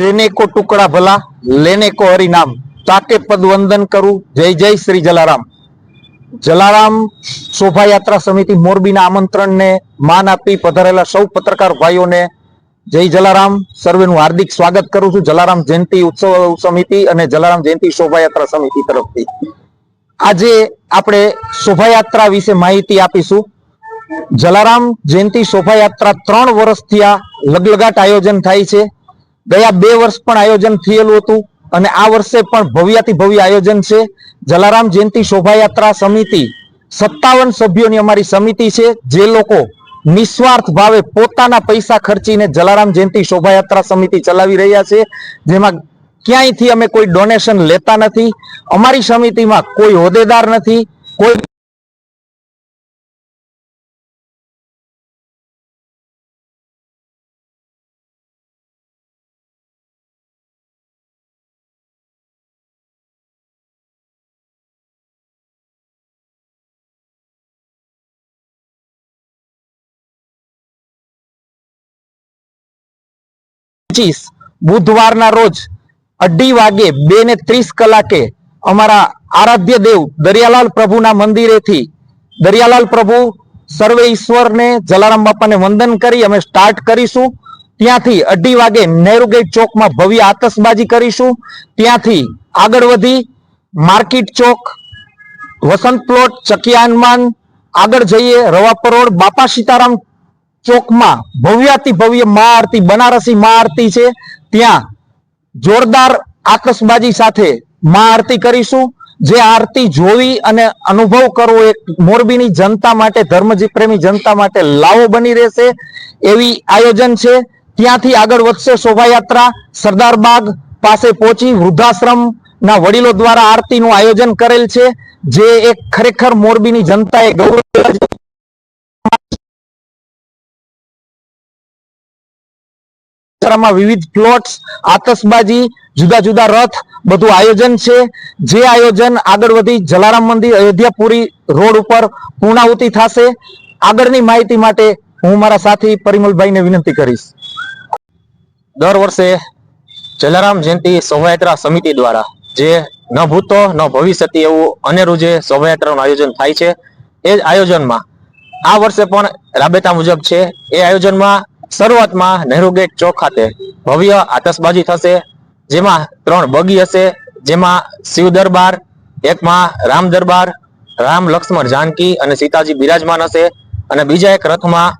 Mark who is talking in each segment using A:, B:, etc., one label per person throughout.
A: તેને કો ટુકડા ભલા, લેને કો હરિનામ. તાકે પદ વંદન કરું. જય જય શ્રી જલારામ. જલારામ શોભાયાત્રા સમિતિ મોરબીના આમંત્રણને માન આપી પધારેલા સૌ પત્રકાર ભાઈઓને જય જલારામ. સર્વેનું હાર્દિક સ્વાગત કરું છું. જલારામ જયંતિ ઉત્સવ સમિતિ અને જલારામ જયંતિ શોભાયાત્રા સમિતિ તરફથી. આજે આપણે શોભાયાત્રા વિશે માહિતી આપીશું. જલારામ જયંતિ શોભાયાત્રા ત્રણ વર્ષથી આ લગલગાટ આયોજન થાય છે. ગયા બે વર્ષ પણ આયોજન થયેલું હતું અને આ વર્ષે પણ ભવ્યાથી ભવ્ય આયોજન છે. જલારામ જયંતિ શોભાયાત્રા સમિતિ, સત્તાવન સભ્યોની અમારી સમિતિ છે, જે લોકો નિસ્વાર્થ ભાવે પોતાના પૈસા ખર્ચીને જલારામ જયંતિ શોભાયાત્રા સમિતિ ચલાવી રહ્યા છે. જેમાં ક્યાંયથી અમે કોઈ ડોનેશન લેતા નથી. અમારી સમિતિમાં કોઈ હોદ્દેદાર નથી, કોઈ પચીસ બુધવારના રોજ અઢી વાગે બે ને ત્રીસ કલાકે અમારા આરાધ્ય દેવ દરિયાલાલ પ્રભુના મંદિરેથી દરિયાલાલ પ્રભુ સર્વે ઈશ્વરને જલારામ બાપાને વંદન કરી અમે સ્ટાર્ટ કરીશું. ત્યાંથી અઢી વાગે નહેરુ ગેટ ચોકમાં ભવ્ય આતશબાજી કરીશું. ત્યાંથી આગળ વધી માર્કેટ ચોક, વસંત પ્લોટ ચકિયા આગળ જઈએ રવાપર રોડ બાપા સીતારામ ચોકમાં ભવ્યાતિ ભવ્ય મા આરતી બનારસી મા આરતી છે. ત્યાં જોરદાર આકશબાજી સાથે મા આરતી કરીશું. જે આરતી જોવી અને અનુભવ કરવો એક મોરબીની જનતા માટે ધર્મ પ્રેમી જનતા માટે લાવો બની રહેશે. એવી આયોજન છે. ત્યાંથી આગળ વધશે શોભાયાત્રા. સરદાર બાગ પાસે પહોંચી વૃદ્ધાશ્રમ ના વડીલો દ્વારા આરતીનું આયોજન કરેલ છે. જે એક ખરેખર મોરબીની જનતાએ ગૌરવ વિસ્તારમાં વિવિધ પ્લોટ્સ, આતશબાજી, જુદા જુદા રથ, બધું આયોજન છે. જે આયોજન આગળ વધી જલારામ મંદિર, અયોધ્યાપુરી રોડ ઉપર પૂર્ણાહુતિ થશે. આગળની માહિતી માટે હું મારા સાથી પરિમલભાઈને વિનંતી કરીશ. દર વર્ષે જલારામ જયંતિ શોભાયાત્રા સમિતિ દ્વારા, જે ન ભૂતો, ન ભવિષ્યતી એવું અનેરું જે શોભાયાત્રાનું આયોજન થાય છે, એ આયોજનમાં આ વર્ષે પણ રાબેતા મુજબ છે. એ આયોજનમાં શરૂઆતમાં નહેરુ ગેટ ચોક ખાતે ભવ્ય આતશબાજી થશે, જેમાં ત્રણ બગી હશે, જેમાં શિવ દરબાર, એકમાં રામ દરબાર, રામ લક્ષ્મણ જાનકી અને સીતાજી બિરાજમાન હશે. અને બીજા એક રથમાં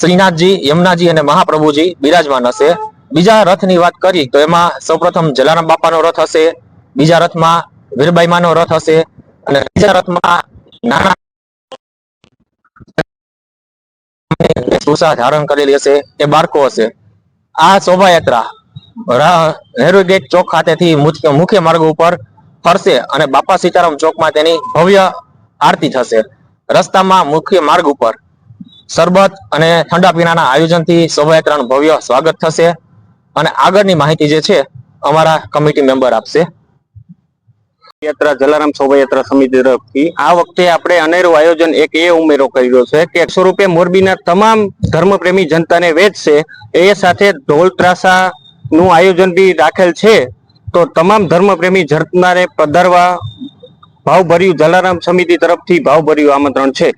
A: શ્રીનાથજી, યમુનાજી અને મહાપ્રભુજી બિરાજમાન હશે. બીજા રથની વાત કરી તો એમાં સૌપ્રથમ જલારામ બાપાનો રથ હશે, બીજા રથમાં વીરબાઈ માનો રથ હશે અને ત્રીજા રથમાં નાના વેશભૂષા ધારણ કરેલી હશે, એ બાળકો હશે. આ શોભાયાત્રા નહેરુ ગેટ ચોક ખાતેથી મુખ્ય માર્ગ ઉપર ફરશે અને બાપા સીતારામ ચોકમાં તેની ભવ્ય આરતી થશે. રસ્તામાં મુખ્ય માર્ગ ઉપર શરબત અને ઠંડા પીણાના આયોજનથી શોભાયાત્રાનું ભવ્ય સ્વાગત થશે. અને આગળની માહિતી જે છે, અમારા કમિટી મેમ્બર આપશે.
B: યાત્રા જલારામ શોભાયાત્રા સમિતિ તરફથી આ વખતે આપણે અનેરું આયોજન એક એ ઉમેરો કર્યો છે કે એકસો રૂપિયા મોરબીના તમામ ધર્મપ્રેમી જનતાને વેચશે, એ સાથે ઢોલ ત્રાસા નું આયોજન બી રાખેલ છે. તો તમામ ધર્મપ્રેમી જનતાને પધારવા ભાવભર્યું જલારામ સમિતિ તરફથી ભાવભર્યું આમંત્રણ છે.